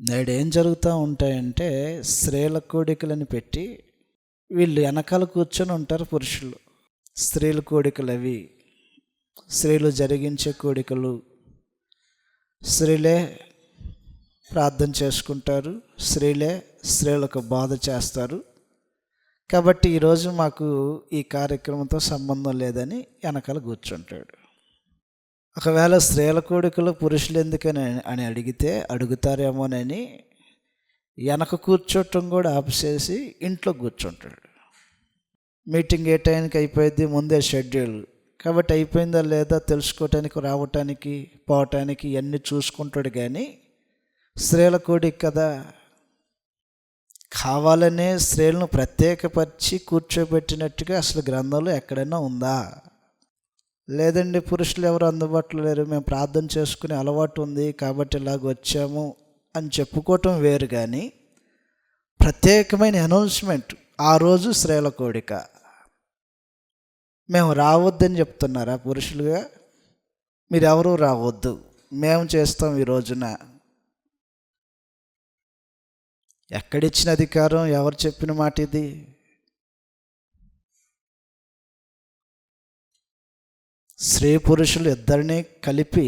నేడు ఏం జరుగుతూ ఉంటాయంటే స్త్రీల కోడికలని పెట్టి వీళ్ళు వెనకాల కూర్చొని ఉంటారు పురుషులు. స్త్రీల కోడికలు అవి స్త్రీలు జరిగించే కోడికలు. స్త్రీలే ప్రార్థన చేసుకుంటారు స్త్రీలే స్త్రీలకు బాధ చేస్తారు. కాబట్టి ఈరోజు మాకు ఈ కార్యక్రమంతో సంబంధం లేదని వెనకాల కూర్చుంటాడు. ఒకవేళ స్త్రీల కోడికలు పురుషులు ఎందుకని అని అడిగితే అడుగుతారేమోనని వెనక కూర్చోటం కూడా ఆపేసేసి ఇంట్లో కూర్చుంటాడు. మీటింగ్ ఏ టైంకి అయిపోయింది ముందే షెడ్యూల్. కాబట్టి అయిపోయిందా లేదా తెలుసుకోవటానికి రావటానికి పోవటానికి ఇవన్నీ చూసుకుంటాడు కానీ స్త్రీల కోడికి కదా. కావాలనే స్త్రీలను ప్రత్యేకపరిచి కూర్చోబెట్టినట్టుగా అసలు గ్రంథంలో ఎక్కడైనా ఉందా? లేదండి పురుషులు ఎవరు అందుబాటులో లేరు. మేము ప్రార్థన చేసుకునే అలవాటు ఉంది కాబట్టి ఇలాగ వచ్చాము అని చెప్పుకోవటం వేరు కానీ ప్రత్యేకమైన అనౌన్స్మెంట్ ఆ రోజు శ్రేల కోడిక మేము రావద్దని చెప్తున్నారా పురుషులుగా? మీరెవరూ రావద్దు. మేము చేస్తాం ఈ రోజున. ఎక్కడిచ్చిన అధికారం? ఎవరు చెప్పిన మాట ఇది? స్త్రీ పురుషులు ఇద్దరిని కలిపి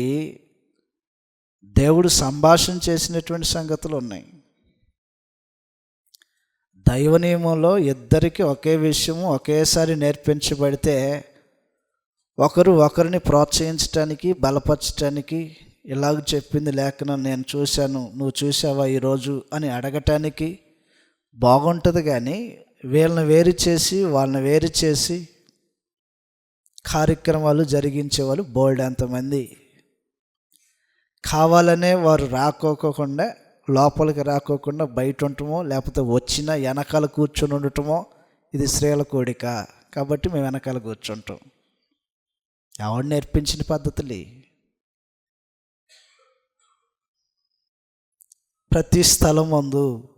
దేవుడు సంభాషణ చేసినటువంటి సంగతులు ఉన్నాయి. దైవ నియమంలో ఇద్దరికి ఒకే విషయము ఒకేసారి నేర్పించబడితే ఒకరు ఒకరిని ప్రోత్సహించటానికి బలపరచటానికి ఇలాగ చెప్పింది లేఖనం నేను చూశాను నువ్వు చూసావా ఈరోజు అని అడగటానికి బాగుంటుంది కానీ వీళ్ళని వేరు చేసి వాళ్ళని వేరు చేసి కార్యక్రమాలు జరిగించేవాళ్ళు బోల్డ్ ఎంతమంది. కావాలనే వారు రాకోకుండా లోపలికి రాకోకుండా బయట ఉండటమో లేకపోతే వచ్చిన వెనకాల కూర్చొని ఉండటమో ఇది స్త్రీల కోడిక కాబట్టి మేము వెనకాల కూర్చుంటాం. ఎవడు నేర్పించిన పద్ధతులు? ప్రతి స్థలం ముందు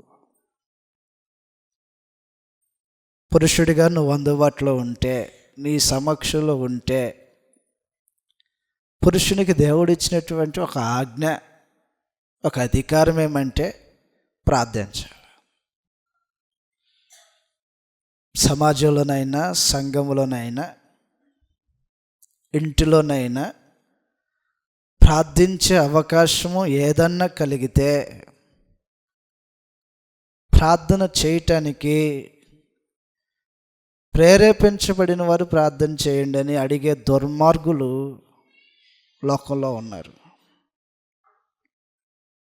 పురుషుడిగా నువ్వు అందుబాటులో ఉంటే నీ సమక్షంలో ఉంటే పురుషునికి దేవుడు ఇచ్చినటువంటి ఒక ఆజ్ఞ ఒక అధికారం ఏమంటే ప్రార్థించాలి సమాజంలోనైనా సంఘంలోనైనా ఇంటిలోనైనా ప్రార్థించే అవకాశము ఏదన్నా కలిగితే ప్రార్థన చేయటానికి ప్రేరేపించబడిన వారు ప్రార్థన చేయండి అని అడిగే దుర్మార్గులు లోకంలో ఉన్నారు.